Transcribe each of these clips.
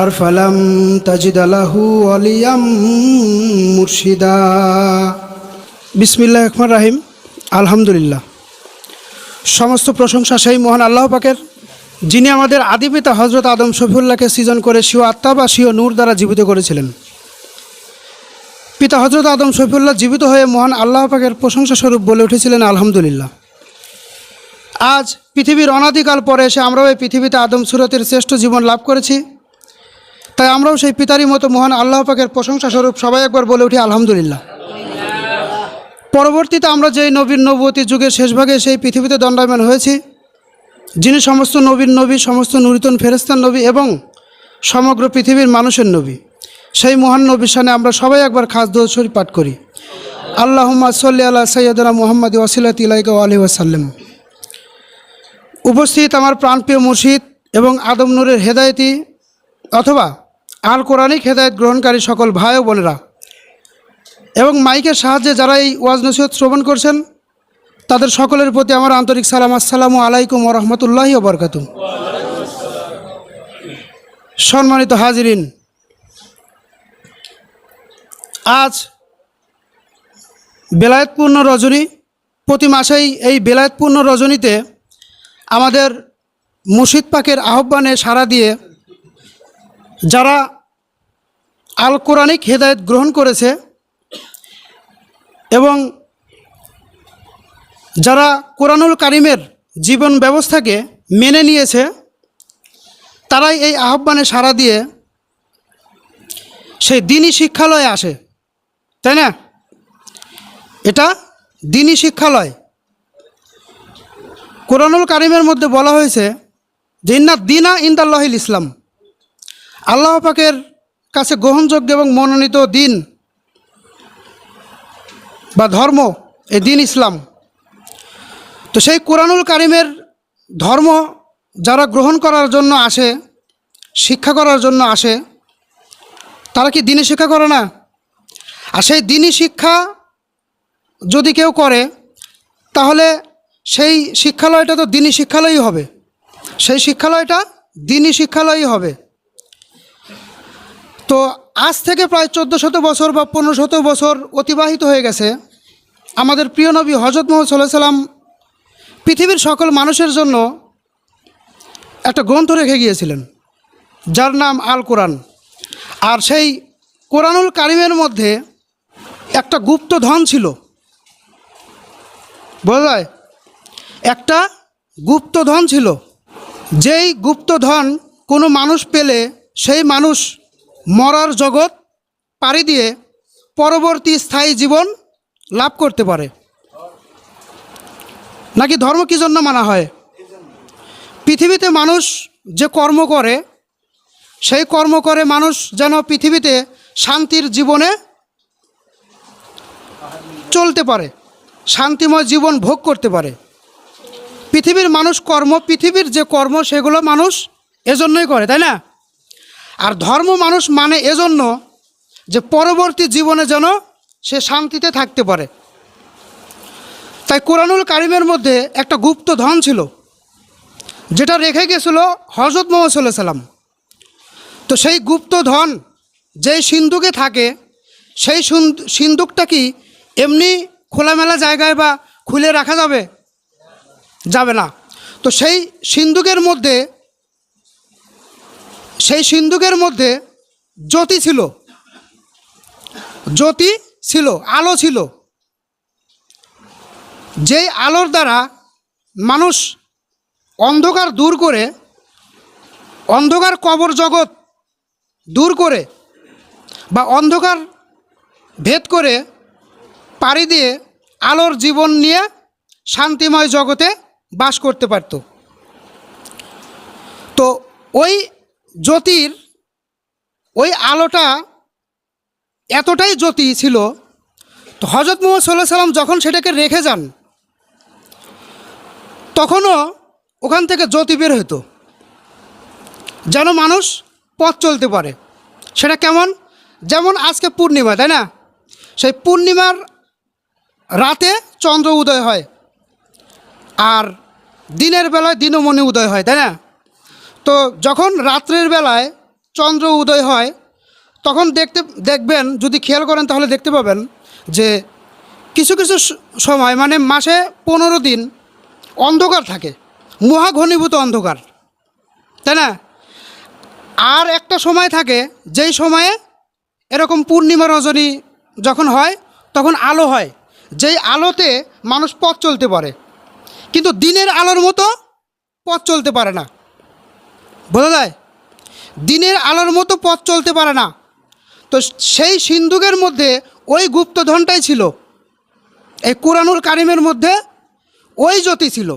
আর ফালাম তাজিদালাহু অলিয়াম মুর্শিদা। বিসমিল্লাহ রহমান রাহিম। আলহামদুলিল্লাহ। সমস্ত প্রশংসা সেই মহান আল্লাহ পাকের, যিনি আমাদের আদিপিতা হজরত আদম শফিউল্লাহকে সৃজন করে শিও আত্মা বা শিও নূর দ্বারা জীবিত করেছিলেন। পিতা হজরত আদম শফিউল্লাহ জীবিত হয়ে মহান আল্লাহ পাকের প্রশংসা স্বরূপ বলে উঠেছিলেন, আলহামদুলিল্লাহ। আজ পৃথিবীর অনাদিকাল পরে এসে আমরাও এই পৃথিবীতে আদম সুরতের শ্রেষ্ঠ জীবন লাভ করেছি। তাই আমরাও সেই পিতারই মতো মহান আল্লাহ পাকের প্রশংসা স্বরূপ সবাই একবার বলে উঠি আলহামদুলিল্লাহ। পরবর্তীতে আমরা যেই নবীন নবতী যুগের শেষভাগে সেই পৃথিবীতে দণ্ডায়মান হয়েছি, যিনি সমস্ত নবীন নবী, সমস্ত নুরিতন ফেরেস্তান নবী এবং সমগ্র পৃথিবীর মানুষের নবী, সেই মহান নবীর সামনে আমরা সবাই একবার খাস দোষ শরীফ পাঠ করি। আল্লাহ সাল্লি আল্লাহ সৈয়দনা মোহাম্মদ ওয়াসিলাত ইলাইকা আলী ওয়াসাল্লাম। উপস্থিত আমার প্রাণপ্রিয় মুর্শিদ এবং আদম নূরের হেদায়তি অথবা আল কোরআনিক হেদায়ত গ্রহণকারী সকল ভাই ও বোনেরা। এবং মাইকের সাহায্যে যারা এই ওয়াজ নসিহত শ্রবণ করছেন, তাদের সকলের প্রতি আমার আন্তরিক সালাম। আসসালামু আলাইকুম ও রহমতুল্লাহি বরকাত সম্মানিত হাজিরিন, আজ বেলায়েতপূর্ণ রজনী, প্রতি মাসেই এই বেলায়েতপূর্ণ রজনীতে আমাদের মুর্শিদ পাকের আহ্বানে সাড়া দিয়ে যারা আল কোরআনিক হেদায়ত গ্রহণ করেছে এবং যারা কোরআনুল কারিমের জীবন ব্যবস্থাকে মেনে নিয়েছে, তারাই এই আহ্বানে সাড়া দিয়ে সেই দিনই শিক্ষালয়ে আসে। তাই না? এটা দিনই শিক্ষালয়। কোরআনুল কারিমের মধ্যে বলা হয়েছে ইন্না দিনা ইন্দাল্লাহিল ইসলাম। আল্লাহ পাকের কাছে গ্রহণযোগ্য এবং মনোনীত দিন বা ধর্ম, এই দিন ইসলাম। তো সেই কোরআনুল কারিমের ধর্ম যারা গ্রহণ করার জন্য আসে, শিক্ষা করার জন্য আসে, তারা কি দিনে শিক্ষা করে না? আর সেই দিনই শিক্ষা যদি কেউ করে, তাহলে সেই শিক্ষালয়টা তো দিনই শিক্ষালয়ই হবে। সেই শিক্ষালয়টা দিনই শিক্ষালয়ই হবে। তো আজ থেকে প্রায় চোদ্দ শত বছর বা পনেরো শত বছর অতিবাহিত হয়ে গেছে। আমাদের প্রিয় নবী হজরত মোহাম্মদ সাল্লাহ সাল্লাম পৃথিবীর সকল মানুষের জন্য একটা গ্রন্থ রেখে গিয়েছিলেন, যার নাম আল কোরআন। আর সেই কোরআনুল কারিমের মধ্যে একটা গুপ্ত ধন ছিল। বোঝা যায়? একটা গুপ্ত ধন ছিল। যেই গুপ্তধন কোনো মানুষ পেলে সেই মানুষ মরার জগৎ পাড়ি দিয়ে পরবর্তী স্থায়ী জীবন লাভ করতে পারে। নাকি ধর্ম কী জন্য মানা হয়? পৃথিবীতে মানুষ যে কর্ম করে, সেই কর্ম করে মানুষ যেন পৃথিবীতে শান্তির জীবনে চলতে পারে, শান্তিময় জীবন ভোগ করতে পারে। পৃথিবীর মানুষ কর্ম, পৃথিবীর যে কর্ম, সেগুলো মানুষ এজন্যই করে, তাই না? আর ধর্ম মানুষ মানে এজন্য যে পরবর্তী জীবনে যেন সে শান্তিতে থাকতে পারে। তাই কোরআনুল কারিমের মধ্যে একটা গুপ্ত ধন ছিল, যেটা রেখে গেছিল হজরত মোহাম্মদ সাল্লাহ সাল্লাম। তো সেই গুপ্ত ধন যেই সিন্ধুকে থাকে, সেই সিন্ধুকটা কি এমনি খোলামেলা জায়গায় বা খুলে রাখা যাবে? যাবে না। তো সেই সিন্ধুকের মধ্যে সেই সিন্ধুকের মধ্যে জ্যোতি ছিল। জ্যোতি ছিল, আলো ছিল। যেই আলোর দ্বারা মানুষ অন্ধকার দূর করে, অন্ধকার কবর জগৎ দূর করে বা অন্ধকার ভেদ করে পাড়ি দিয়ে আলোর জীবন নিয়ে শান্তিময় জগতে বাস করতে পারত। তো ওই জ্যোতির ওই আলোটা এতটাই জ্যোতি ছিল, তো হজরত মোহাম্মদ সাল্লাহ সাল্লাম যখন সেটাকে রেখে যান, তখনও ওখান থেকে জ্যোতি বের হতো যেন মানুষ পথ চলতে পারে। সেটা কেমন? যেমন আজকে পূর্ণিমা, তাই না? সেই পূর্ণিমার রাতে চন্দ্র উদয় হয়, আর দিনের বেলায় দিনমণি উদয় হয়, তাই না? তো যখন রাত্রের বেলায় চন্দ্র উদয় হয়, তখন দেখতে, দেখবেন, যদি খেয়াল করেন তাহলে দেখতে পাবেন যে কিছু কিছু সময় মানে মাসে পনেরো দিন অন্ধকার থাকে, মহাঘনীভূত অন্ধকার, তাই না? আর একটা সময় থাকে, যেই সময়ে এরকম পূর্ণিমা রজনী যখন হয়, তখন আলো হয়, যেই আলোতে মানুষ পথ চলতে পারে, কিন্তু দিনের আলোর মতো পথ চলতে পারে না। বোঝা যায়? দিনের আলোর মতো পথ চলতে পারে না। তো সেই সিন্ধুকের মধ্যে ওই গুপ্তধনটাই ছিল। এই কোরআনুল কারিমের মধ্যে ওই জ্যোতি ছিল।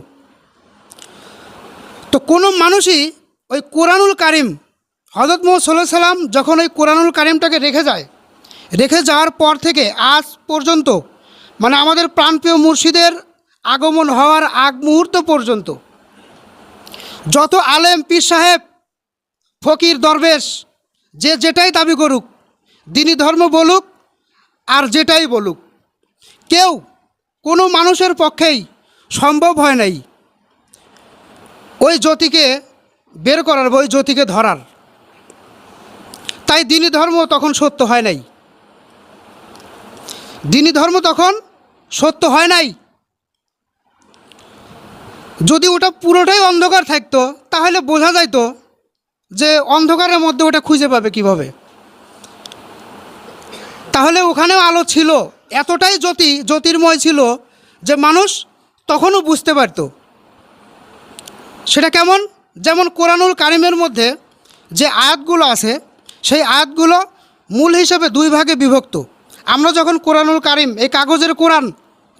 তো কোনো মানুষই ওই কোরআনুল কারিম হজরত মোহাম্মদ সাল্লাহ সাল্লাম যখন ওই কোরআনুল কারিমটাকে রেখে যায়, রেখে যাওয়ার পর থেকে আজ পর্যন্ত মানে আমাদের প্রাণপ্রিয় মুর্শিদের আগমন হওয়ার আগ মুহূর্ত পর্যন্ত যত আলেম, পীর সাহেব, ফকির, দরবেশ, যে যেটাই দাবি করুক, দিনী ধর্ম বলুক আর যেটাই বলুক, কেউ কোনো মানুষের পক্ষেই সম্ভব হয় নাই ওই জ্যোতিকে বের করার ওই জ্যোতিকে ধরার। তাই দিনী ধর্ম তখন সত্য হয় নাই। দিনী ধর্ম তখন সত্য হয় নাই। যদি ওটা পুরোটাই অন্ধকার থাকতো, তাহলে বোঝা যাইতো যে অন্ধকারের মধ্যে ওটা খুঁজে পাবে কীভাবে। তাহলে ওখানেও আলো ছিল, এতটাই জ্যোতি, জ্যোতির্ময় ছিল যে মানুষ তখনও বুঝতে পারতো। সেটা কেমন? যেমন কোরআনুল কারিমের মধ্যে যে আয়াতগুলো আছে, সেই আয়াতগুলো মূল হিসেবে দুই ভাগে বিভক্ত। আমরা যখন কোরআনুল কারিম, এই কাগজের কোরআন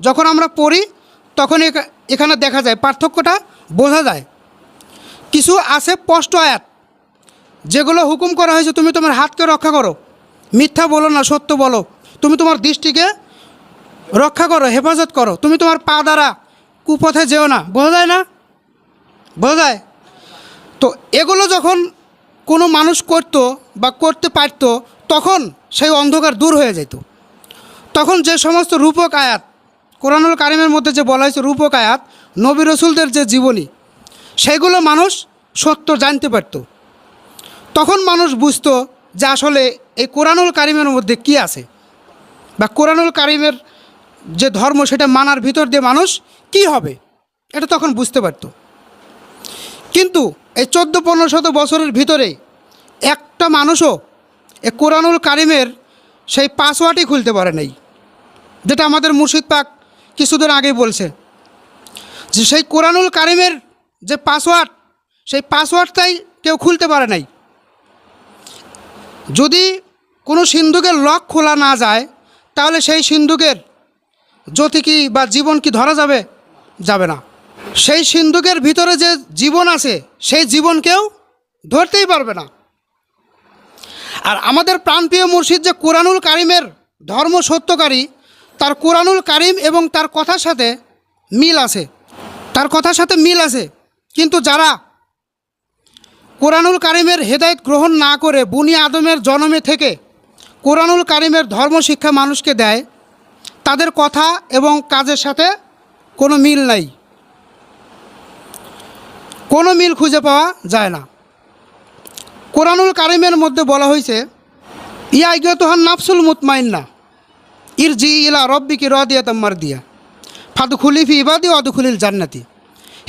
যখন আমরা পড়ি, তখন এখা- এখানে দেখা যায়, পার্থক্যটা বোঝা যায়। কিছু আছে স্পষ্ট আয়াত, যেগুলো হুকুম করা হয়েছে, তুমি তোমার হাতকে রক্ষা করো। মিথ্যা বলো না, সত্য বলো। তুমি তোমার দৃষ্টিকে রক্ষা করো, হেফাজত করো। তুমি তোমার পা দ্বারা কুপথে যেও না। বোঝা যায় না? বোঝা যায়? তো এগুলো যখন কোনো মানুষ করত বা করতে পারত, তখন সেই অন্ধকার দূর হয়ে যেত। তখন যে সমস্ত রূপক আয়াত কোরআনুল কারিমের মধ্যে যে বলা হয়েছে রূপক আয়াত, নবী রসুলদের যে জীবনী, সেগুলো মানুষ সত্য জানতে পারত। তখন মানুষ বুঝতো যে আসলে এই কোরআনুল কারিমের মধ্যে কি আছে বা কোরআনুল কারিমের যে ধর্ম সেটা মানার ভিতর দিয়ে মানুষ কি হবে, এটা তখন বুঝতে পারতো। কিন্তু এই চোদ্দ, পনেরো শত বছরের ভিতরে একটা মানুষও এ কোরআনুল কারিমের সেই পাসওয়ার্ডই খুলতে পারে নাই, যেটা আমাদের মুর্শিদ পাক কিছুদিন আগে বলছে যে সেই কোরআনুল কারিমের যে পাসওয়ার্ড, সেই পাসওয়ার্ডটাই কেউ খুলতে পারে নাই। যদি কোনো সিন্ধুকের লক খোলা না যায়, তাহলে সেই সিন্ধুকের জ্যোতি কি বা জীবন কি ধরা যাবে? যাবে না। সেই সিন্ধুকের ভিতরে যে জীবন আছে, সেই জীবন কেউ ধরতেই পারবে না। আর আমাদের প্রাণপ্রিয় মুর্শিদ যে কোরআনুল কারিমের ধর্ম সত্যকারী তার কোরআনুল কারিম এবং তার কথার সাথে মিল আছে। তার কথার সাথে মিল আছে। কিন্তু যারা কোরআনুল কারিমের হেদায়েত গ্রহণ না করে বুনি আদমের জন্মে থেকে কোরআনুল কারিমের ধর্ম শিক্ষা মানুষকে দেয়, তাদের কথা এবং কাজের সাথে কোনো মিল নাই। কোনো মিল খুঁজে পাওয়া যায় না। কোরআনুল কারিমের মধ্যে বলা হয়েছে, ইয়া ইগতহান নাফসুল মুতমাইন্না। ইর জি ইলা রব্বিকি তাম্মার দিয়া ফাদু খুলিফি ইবাদি অদু খুলিল জান্নাতি।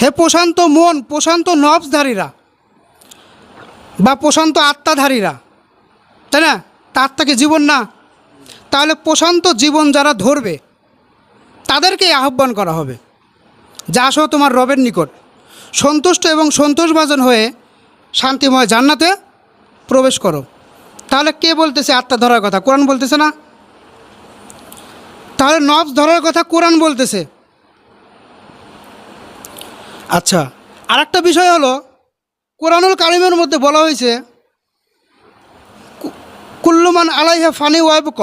হে প্রশান্ত মন, প্রশান্ত নবসধারীরা বা প্রশান্ত আত্মাধারীরা তাই না? তার থেকে জীবন না। তাহলে প্রশান্ত জীবন যারা ধরবে তাদেরকে আহ্বান করা হবে যা আসো তোমার রবের নিকট। সন্তুষ্ট এবং সন্তোষভাজন হয়ে শান্তিময় জান্নাতে প্রবেশ করো। তাহলে কে বলতেছে আত্মা ধরার কথা? কোরআন বলতেছে না? তাহলে নবস ধরার কথা কোরআন বলতেছে। আচ্ছা আর একটা বিষয় হলো, কোরআনুল কারিমের মধ্যে বলা হয়েছে কুল্লুমান আলাইহা ফানি ওয়াবক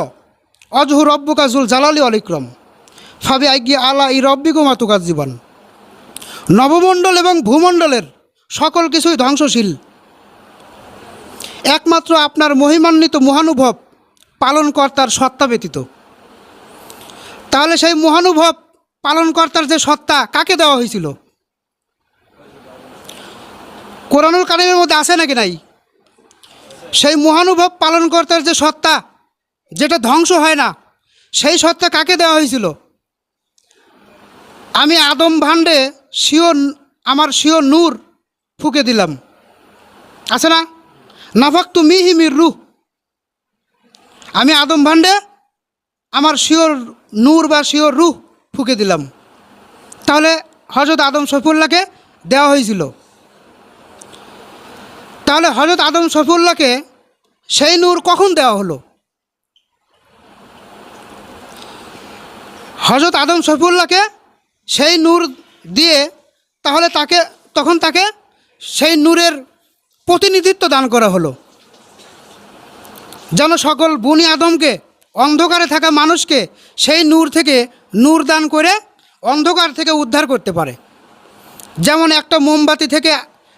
অজহু রব্বুকা জুল জালালি অলিক্রম ফাবি আইগি আলা ই রব্বিকু মাতুকার জীবন নবমণ্ডল এবং ভূমণ্ডলের সকল কিছুই ধ্বংসশীল। একমাত্র আপনার মহিমান্বিত মহানুভব পালনকর্তার সত্তা ব্যতীত। তাহলে সেই মহানুভব পালনকর্তার যে সত্তা, কাকে দেওয়া হয়েছিল? কোরআনুল কারিমের মধ্যে আছে নাকি নাই? সেই মহানুভব পালনকর্তার যে সত্তা, যেটা ধ্বংস হয় না, সেই সত্তা কাকে দেওয়া হয়েছিল? আমি আদম ভাণ্ডে শিও আমার শিও নূর ফুকে দিলাম। আছে না? নাফাক তু মিহি মির রুহ। আমি আদম ভাণ্ডে আমার শিওর নূর বা শিওর রুহ ফুকে দিলাম। তাহলে হজরত আদম সফিউল্লাহকে দেওয়া হয়েছিল। তাহলে হজরত আদম সফিউল্লাহকে সেই নূর কখন দেওয়া হলো? হজরত আদম সফিউল্লাহকে সেই নূর দিয়ে তাহলে তাকে, তখন তাকে সেই নূরের প্রতিনিধিত্ব দান করা হলো। যেন সকল বনি আদমকে অন্ধকারে থাকা মানুষকে সেই নূর থেকে নূর দান করে অন্ধকার থেকে উদ্ধার করতে পারে। যেমন একটা মোমবাতি থেকে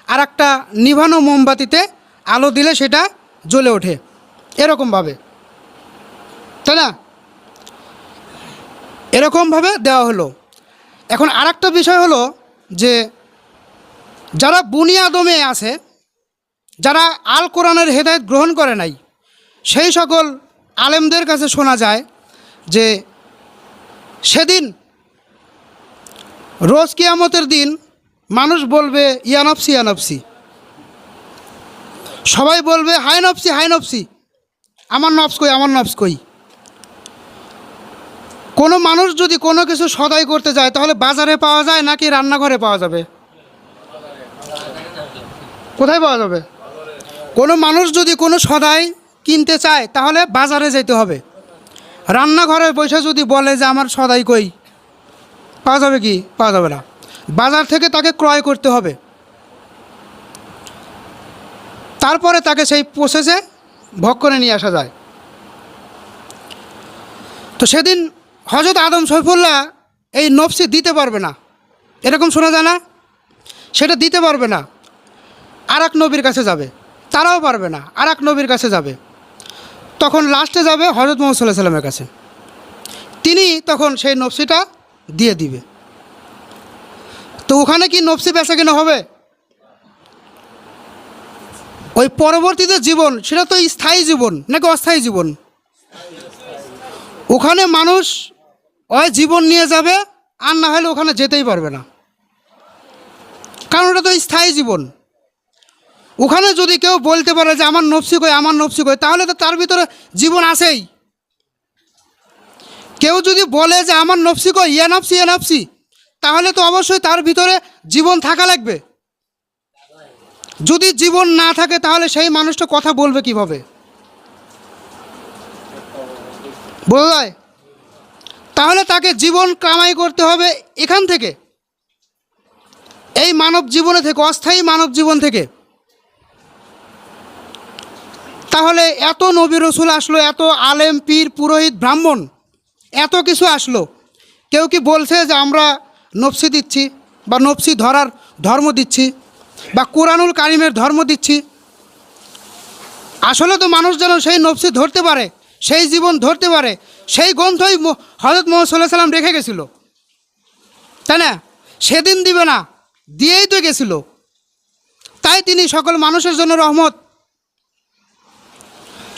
আর একটা নিভানো মোমবাতিতে আলো দিলে সেটা জ্বলে ওঠে, এরকমভাবে। তাই না? এরকমভাবে দেওয়া হলো। এখন আর বিষয় হলো যে যারা বুনিয়াদমে আছে, যারা আল কোরআনের হেদায়ত গ্রহণ করে নাই, সেই সকল আলেমদের কাছে শোনা যায় যে সেদিন রোজ কিয়ামতের দিন মানুষ বলবে ইয়ানফসি ইয়ানফসি সবাই বলবে হাই নফসি হাই নফসি। আমার নফস কই, আমার নফস কই? কোনো মানুষ যদি কোনো কিছু সদাই করতে যায়, তাহলে বাজারে পাওয়া যায় নাকি রান্নাঘরে পাওয়া যাবে? কোথায় পাওয়া যাবে? কোনো মানুষ যদি কোনো সদাই কিনতে চায়, তাহলে বাজারে যেতে হবে। রান্নাঘরে বসে যদি বলে যে আমার সদাই কই, পাওয়া যাবে কি? পাওয়া যাবে না। বাজার থেকে তাকে ক্রয় করতে হবে। তারপরে তাকে সেই প্রসেসে ভোগ করে নিয়ে আসা যায়। তো সেদিন হজরত আদম সৈফুল্লাহ এই নফসি দিতে পারবে না। এরকম শোনা যায় না? সেটা দিতে পারবে না। আর নবীর কাছে যাবে। তারাও পারবে না। আর নবীর কাছে যাবে। তখন লাস্টে যাবে হজরত মোহাম্মদ সাল্লাহ সাল্লামের কাছে। তিনি তখন সেই নফসিটা দিয়ে দিবে। তো ওখানে কি নফসি বেচা কেনা হবে? ওই পরবর্তীতে জীবন, সেটা তো স্থায়ী জীবন, নাকি অস্থায়ী জীবন? ওখানে মানুষ ওই জীবন নিয়ে যাবে, আর না হলে ওখানে যেতেই পারবে না। কারণ ওটা তো স্থায়ী জীবন। ওখানে যদি কেউ বলতে পারে যে আমার নফসি কই আমার নফসি কই তাহলে তো তার ভিতরে জীবন আসেই কেউ যদি বলে যে আমার নফসি কই ইয়া নফসি ইয়া নফসি, তাহলে তো অবশ্যই তার ভিতরে জীবন থাকা লাগবে। যদি জীবন না থাকে, তাহলে সেই মানুষটা কথা বলবে কীভাবে? বোঝা তাহলে তাকে জীবন কামাই করতে হবে এখান থেকে। এই মানব জীবনে থেকে, অস্থায়ী মানব জীবন থেকে। তাহলে এত নবী রসুল আসলো, এত আলেম, পীর, পুরোহিত, ব্রাহ্মণ, এত কিছু আসলো। কেউ কি বলছে যে আমরা নফসি দিচ্ছি বা নফসি ধরার ধর্ম দিচ্ছি বা কোরআনুল কারিমের ধর্ম দিচ্ছি? আসলে তো মানুষ যেন সেই নফসি ধরতে পারে, সেই জীবন ধরতে পারে, সেই গ্রন্থই হজরত মোহাম্মদ সাল্লাহ সাল্লাম রেখে গেছিল। তাই না? সেদিন দিবে না, দিয়েই তো গেছিল। তাই তিনি সকল মানুষের জন্য রহমত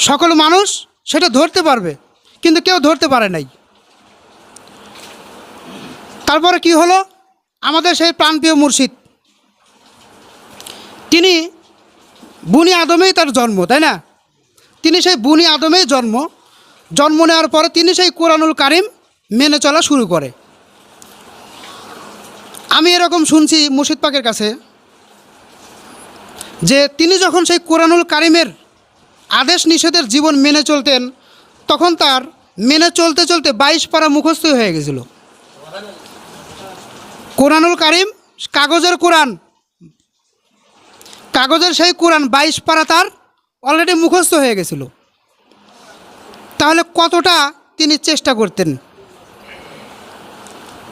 সকল মানুষ সেটা ধরতে পারবে, কিন্তু কেউ ধরতে পারে নাই। তারপরে কি হলো? আমাদের সেই প্রাণপ্রিয় মুর্শিদ, তিনি বুনি আদমেই তার জন্ম, তাই না? তিনি সেই বুনি আদমেই জন্ম। জন্ম নেওয়ার পরে তিনি সেই কোরআনুল কারিম মেনে চলা শুরু করে। আমি এরকম শুনছি মুর্শিদ পাকের কাছে যে তিনি যখন সেই কোরআনুল কারিমের আদেশ নিষেধের জীবন মেনে চলতেন, তখন তার মেনে চলতে চলতে বাইশ পারা মুখস্থ হয়ে গেছিল। কোরআনুল কারিম, কাগজের কোরআন, কাগজের সেই কোরআন বাইশ পারা তার অলরেডি মুখস্থ হয়ে গেছিল। তাহলে কতটা তিনি চেষ্টা করতেন?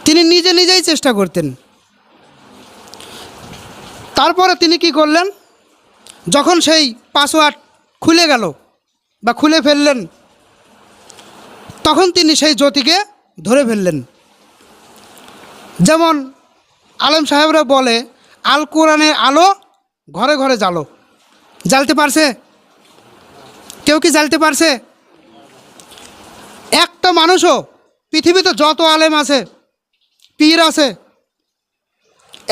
তিনি নিজে নিজেই চেষ্টা করতেন। তারপরে তিনি কি করলেন? যখন সেই পাসওয়ার্ড খুলে গেল বা খুলে ফেললেন, তখন তিনি সেই জ্যোতিকে ধরে ফেললেন। যেমন আলম সাহেবরা বলে, আল কোরআনের আলো ঘরে ঘরে জ্বালো। জ্বালতে পারছে? কেউ কি জ্বালতে পারছে? একটা মানুষও, পৃথিবীতে যত আলেম আছে, পীর আছে,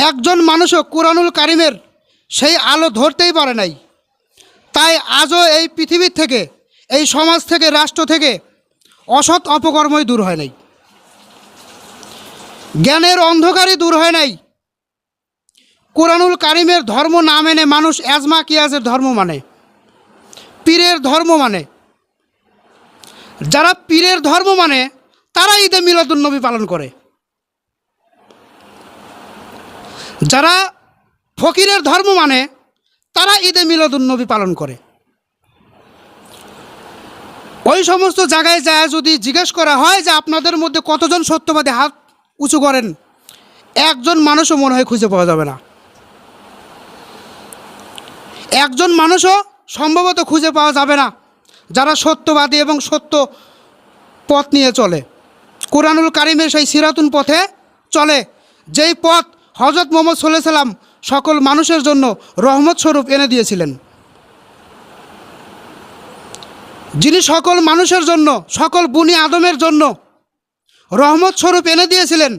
একজন মানুষও কোরআনুল কারিমের সেই আলো ধরতেই পারে নাই। তাই আজও এই পৃথিবীর থেকে, এই সমাজ থেকে, রাষ্ট্র থেকে অসৎ অপকর্মই দূর হয় নাই। জ্ঞানের অন্ধকারই দূর হয় নাই। কোরআনুল কারিমের ধর্ম না মেনে মানুষ অ্যাজমা কিয়াজের ধর্ম মানে পীরের ধর্ম মানে। যারা পীরের ধর্ম মানে তারা ঈদে মিলাদুন্নবী পালন করে। যারা ফকিরের ধর্ম মানে তারা ঈদে মিলাদুন্নবী পালন করে। ওই সমস্ত জায়গায় যায় যদি জিজ্ঞেস করা হয় যে আপনাদের মধ্যে কতজন সত্যবাদী হাত উঁচু করেন, একজন মানুষও মনে হয় খুঁজে পাওয়া যাবে না। একজন মানুষও সম্ভবত খুঁজে পাওয়া যাবে না যারা সত্যবাদী এবং সত্য পথ নিয়ে চলে। কোরআনুল কারিমের সেই সিরাতুন পথে চলে। যেই পথ হজরত মোহাম্মদ সাল্লাম সকল মানুষের জন্য রহমত স্বরূপ এনে দিয়েছিলেন। যিনি সকল মানুষের জন্য, সকল বুনি আদমের জন্য রহমত স্বরূপ এনে দিয়েছিলেন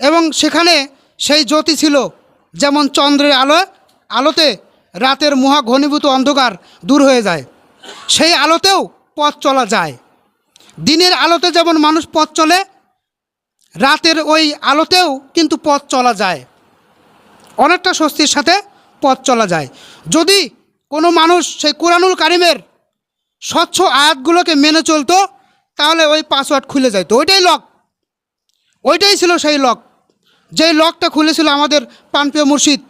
এবং সেখানে সেই জ্যোতি ছিল, যেমন চন্দ্রের আলো, আলোতে রাতের মহা ঘনীভূত অন্ধকার দূর হয়ে যায়। সেই আলোতেও পথ চলা যায়। দিনের আলোতে যেমন মানুষ পথ চলে, রাতের ওই আলোতেও কিন্তু পথ চলা যায়। অনেকটা স্বস্তির সাথে পথ চলা যায়। যদি কোনো মানুষ সেই কোরআনুল কারিমের স্বচ্ছ আয়াতগুলোকে মেনে চলতো, তাহলে ওই পাসওয়ার্ড খুলে যাইতো। ওইটাই লক। ওইটাই ছিল সেই লক। যেই লকটা খুলেছিল আমাদের পানপ্রিয় মুর্শিদ।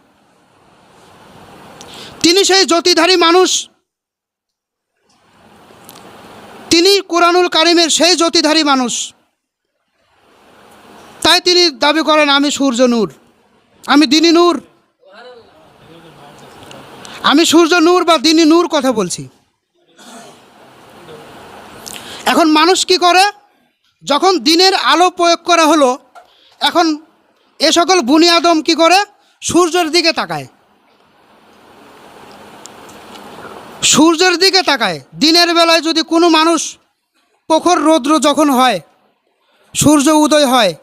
তিনি সেই জ্যোতিধারী মানুষ। তিনি কোরআনুল কারিমের সেই জ্যোতিধারী মানুষ। তাই তিনি দাবি করেন, আমি সূর্য নূর। আমি দিনী নূর। আমি সূর্য নূর বা দিনী নূর কথা বলছি। এখন মানুষ কি করে? যখন দিনের আলো প্রয়োগ করা হলো, এখন এ সকল বুনিয়াদম কি করে? সূর্যের দিকে তাকায়। সূর্যের দিকে তাকায়। দিনের বেলায় যদি কোনো মানুষ প্রখর রৌদ্র যখন হয়, সূর্য উদয় হয়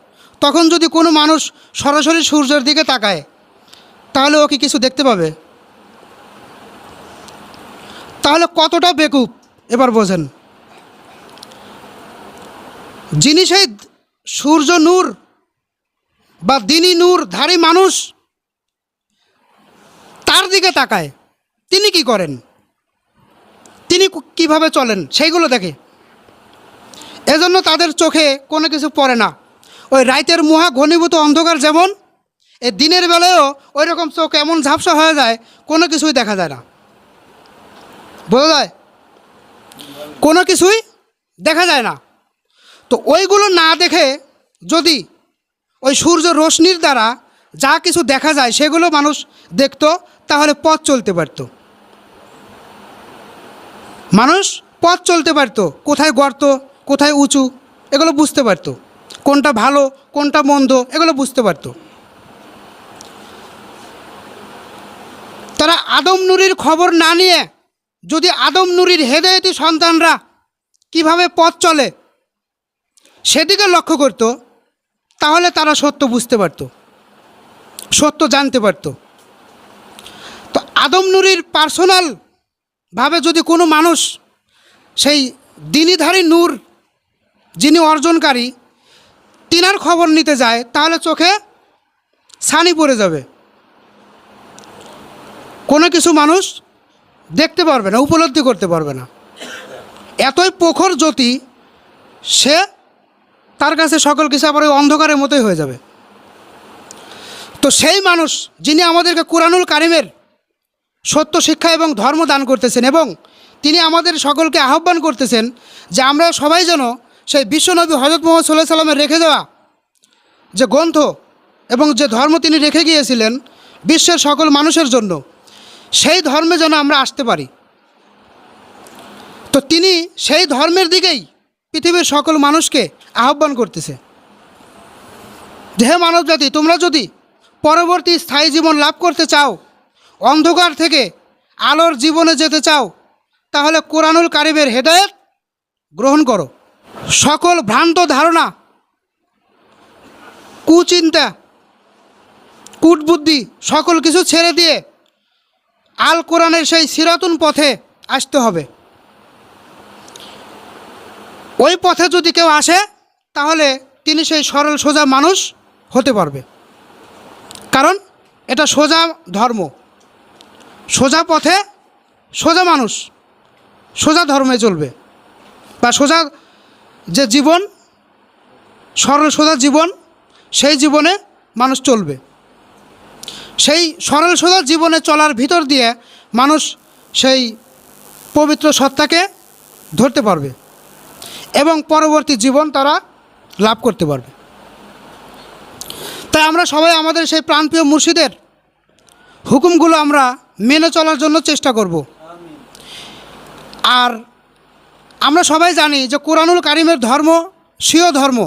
তখন যদি কোনো মানুষ সরাসরি সূর্যের দিকে তাকায়, তাহলে ও কি কিছু দেখতে পাবে? তাহলে কতটা বেকুব? এবার বোঝেন। যিনি সেই সূর্য নূর বা দিনী নূর ধারী মানুষ, তার দিকে তাকায়, তিনি কি করেন? তিনি কীভাবে চলেন? সেইগুলো দেখে। এজন্য তাদের চোখে কোনো কিছু পড়ে না। ওই রাইতের মহা ঘনীভূত অন্ধকার যেমন এই দিনের বেলায়ও ওই রকম চোখ এমন ঝাপসা হয়ে যায়, কোনো কিছুই দেখা যায় না। বোঝা যায়? কোনো কিছুই দেখা যায় না। তো ওইগুলো না দেখে যদি ওই সূর্য রশ্মির দ্বারা যা কিছু দেখা যায় সেগুলো মানুষ দেখতো, তাহলে পথ চলতে পারত। মানুষ পথ চলতে পারত, কোথায় গর্ত, কোথায় উঁচু, এগুলো বুঝতে পারত। কোনটা ভালো, কোনটা মন্দ, এগুলো বুঝতে পারত। তারা আদম নুরির খবর না নিয়ে, যদি আদম নুরির হেদায়তি সন্তানরা কীভাবে পথ চলে সেদিকে লক্ষ্য করত, তাহলে তারা সত্য বুঝতে পারত, সত্য জানতে পারত। তো আদম নুরির পার্সোনাল ভাবে যদি কোনো মানুষ সেই দিনীধারী নূর, যিনি অর্জনকারী তিনার খবর নিতে যায়, তাহলে চোখে ছানি পড়ে যাবে। কোনো কিছু মানুষ দেখতে পারবে না, উপলব্ধি করতে পারবে না। এতই প্রখর জ্যোতি, সে তার কাছে সকল কিছু আবার ওই অন্ধকারের মতোই হয়ে যাবে। তো সেই মানুষ, যিনি আমাদেরকে কোরআনুল কারিমের সত্য, শিক্ষা এবং ধর্ম দান করতেছেন এবং তিনি আমাদের সকলকে আহ্বান করতেছেন যে আমরা সবাই যেন সেই বিশ্বনবী হজরত মোহাম্মদ সাল্লাহ সাল্লামের রেখে দেওয়া যে গ্রন্থ এবং যে ধর্ম তিনি রেখে গিয়েছিলেন বিশ্বের সকল মানুষের জন্য, সেই ধর্মে যেন আমরা আসতে পারি। তো তিনি সেই ধর্মের দিকেই পৃথিবীর সকল মানুষকে আহ্বান করতেছে। হে মানব জাতি তোমরা যদি পরবর্তী স্থায়ী জীবন লাভ করতে চাও, অন্ধকার থেকে আলোর জীবনে যেতে চাও, তাহলে কোরআনুল কারিমের হেদায়েত গ্রহণ করো। সকল ভ্রান্ত ধারণা, কুচিন্তা, কূটবুদ্ধি, সকল কিছু ছেড়ে দিয়ে আল কোরআনের সেই সিরাতুন পথে আসতে হবে। ওই পথে যদি কেউ আসে, তাহলে তিনি সেই সরল সোজা মানুষ হতে পারবে। কারণ এটা সোজা ধর্ম। সোজা পথে সোজা মানুষ, সোজা ধর্মে চলবে বা সোজা যে জীবন সরল সোজা জীবন, সেই জীবনে মানুষ চলবে। সেই সরল সোজা জীবনে চলার ভিতর দিয়ে মানুষ সেই পবিত্র সত্তাকে ধরতে পারবে এবং পরবর্তী জীবন তারা লাভ করতে পারবে। তাই আমরা সবাই আমাদের সেই প্রাণপ্রিয় মুর্শিদের হুকুমগুলো আমরা মেনে চলার জন্য চেষ্টা করব। আর আমরা সবাই জানি যে কোরআনুল কারিমের ধর্ম স্বীয় ধর্ম।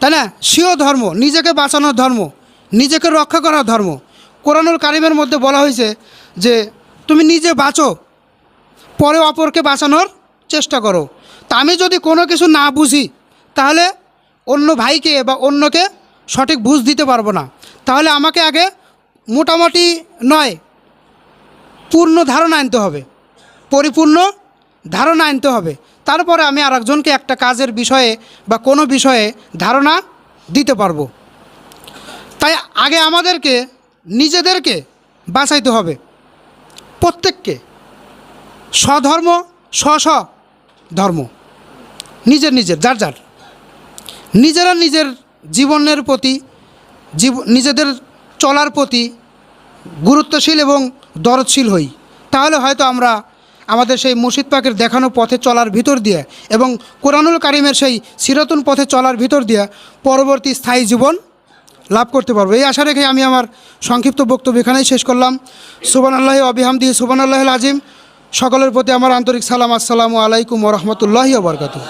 তাই না? স্বীয় ধর্ম, নিজেকে বাঁচানোর ধর্ম, নিজেকে রক্ষা করার ধর্ম। কোরআনুল কারিমের মধ্যে বলা হয়েছে যে তুমি নিজে বাঁচো, পরে অপরকে বাঁচানোর চেষ্টা করো। তা আমি যদি কোনো কিছু না বুঝি, তাহলে অন্য ভাইকে বা অন্যকে সঠিক বুঝ দিতে পারব না। তাহলে আমাকে আগে মোটামুটি নয়, পূর্ণ ধারণা আনতে হবে, পরিপূর্ণ ধারণা আনতে হবে। তারপরে আমি আরেকজনকে একটা কাজের বিষয়ে বা কোনো বিষয়ে ধারণা দিতে পারব। তাই আগে আমাদেরকে, নিজেদেরকে বাঁচাইতে হবে। প্রত্যেককে স্বধর্ম স্ব স্ব ধর্ম নিজের নিজের, যার যার। নিজেরা নিজের জীবনের প্রতি, জীব, নিজেদের চলার প্রতি গুরুত্বশীল এবং দরদশীল হই। তাহলে হয়তো আমরা আমাদের সেই মুর্শিদ পাকের দেখানো পথে চলার ভিতর দিয়ে এবং কোরআনুল কারিমের সেই সিরাতুন পথে চলার ভিতর দিয়ে পরবর্তী স্থায়ী জীবন লাভ করতে পারব। এই আশা রেখে আমি আমার সংক্ষিপ্ত বক্তব্য এখানেই শেষ করলাম। সুবান আল্লাহ অবিহামদি সুবান আল্লাহ আজিম সকলের প্রতি আমার আন্তরিক সালাম, আসসালামু আলাইকুম ওরহমতুল্লাহি বরকাতু